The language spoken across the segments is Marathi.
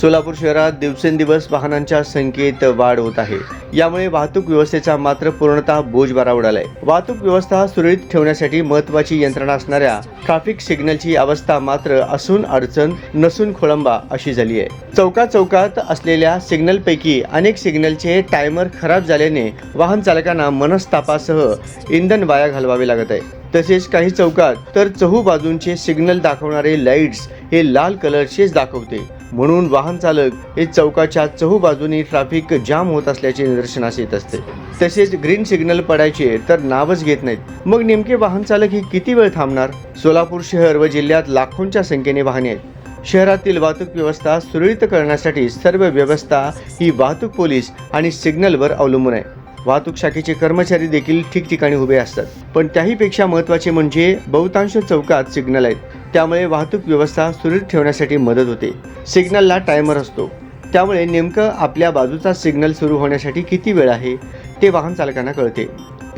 सोलापूर शहरात दिवसेंदिवस वाहनांच्या संख्येत वाढ होत आहे. यामुळे वाहतूक व्यवस्थेचा मात्र पूर्णतः बोजबारा उडालाय. वाहतूक व्यवस्था सुरळीत ठेवण्यासाठी महत्वाची यंत्रणा असणाऱ्या ट्रॅफिक सिग्नलची अवस्था मात्र असून अडचण नसून खोळंबा अशी झाली आहे. चौका चौकात असलेल्या सिग्नलपैकी अनेक सिग्नलचे टायमर खराब झाल्याने वाहन चालकांना मनस्तापासह इंधन वाया घालवावे लागत आहे. तसेच काही चौकात तर चहू बाजूंचे सिग्नल दाखवणारे लाईट्स हे लाल कलरचेच दाखवते. म्हणून वाहन चालक हे चौकाच्या चहूबाजूनी ट्रॅफिक जाम होत असल्याचे निदर्शनास येत असते. तसेच ग्रीन सिग्नल पडायचे तर नावच घेत नाहीत. मग नेमके वाहन चालक ही किती वेळ थांबणार? सोलापूर शहर व जिल्ह्यात लाखोंच्या संख्येने वाहने आहेत. शहरातील वाहतूक व्यवस्था सुरळीत करण्यासाठी सर्व व्यवस्था ही वाहतूक पोलीस आणि सिग्नलवर अवलंबून आहे. वाहतूक शाखेचे कर्मचारी देखील ठिकठिकाणी उभे असतात. पण त्याहीपेक्षा महत्त्वाचे म्हणजे बहुतांश चौकात सिग्नल आहेत. त्यामुळे वाहतूक व्यवस्था सुरळीत ठेवण्यासाठी मदत होते. सिग्नलला टायमर असतो. त्यामुळे नेमकं आपल्या बाजूचा सिग्नल सुरू होण्यासाठी किती वेळ आहे ते वाहन चालकांना कळते.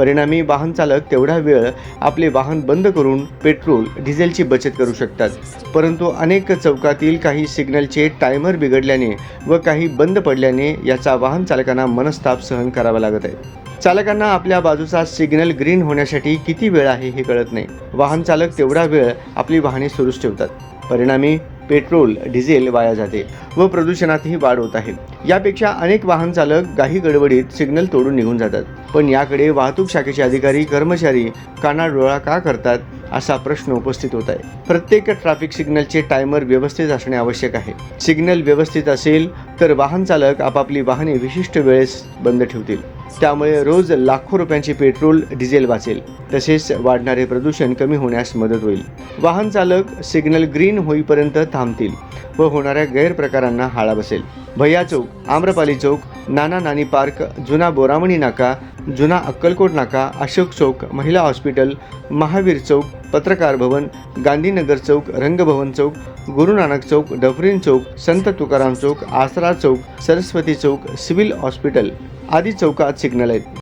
परिणामी वाहन चालक तेवढा वेळ आपले वाहन बंद करून पेट्रोल डिझेलची बचत करू शकतात. परंतु अनेक चौकातील काही सिग्नलचे टायमर बिघडल्याने व काही बंद पडल्याने याचा वाहन चालकांना मनस्ताप सहन करावा लागत आहे. चालकांना आपल्या बाजूचा सिग्नल ग्रीन होण्यासाठी किती वेळ आहे हे कळत नाही. वाहन चालक तेवढा वेळ आपली वाहने सुरूच ठेवतात. परिणामी पेट्रोल डिझेल वाया जाते व प्रदूषणातही वाढ होत आहे. यापेक्षा अनेक वाहन चालक काही गडबडीत सिग्नल तोडून निघून जातात. पण याकडे वाहतूक शाखेचे अधिकारी कर्मचारी कानाडोळा का करतात असा प्रश्न उपस्थित होत आहे. प्रत्येक ट्रॅफिक सिग्नलचे टायमर व्यवस्थित असणे आवश्यक आहे. सिग्नल व्यवस्थित असेल तर वाहन चालक आपापली वाहने विशिष्ट वेळेस बंद ठेवतील. त्यामुळे रोज लाखो रुपयांचे पेट्रोल डिझेल वाचेल. तसेच वाढणारे प्रदूषण कमी होण्यास मदत होईल. वाहन चालक सिग्नल ग्रीन होईपर्यंत थांबतील व होणाऱ्या गैरप्रकारांना हाळा बसेल. भैया चौक आम्रपाली चौक नाना नानी पार्क जुना बोरामणी नाका जुना अक्कलकोट नाका अशोक चौक महिला हॉस्पिटल महावीर चौक पत्रकार भवन गांधीनगर चौक रंगभवन चौक गुरु नानक चौक डफरीन चौक संत तुकाराम चौक आसरा चौक सरस्वती चौक सिव्हिल हॉस्पिटल आदी चौकात सिग्नल आहेत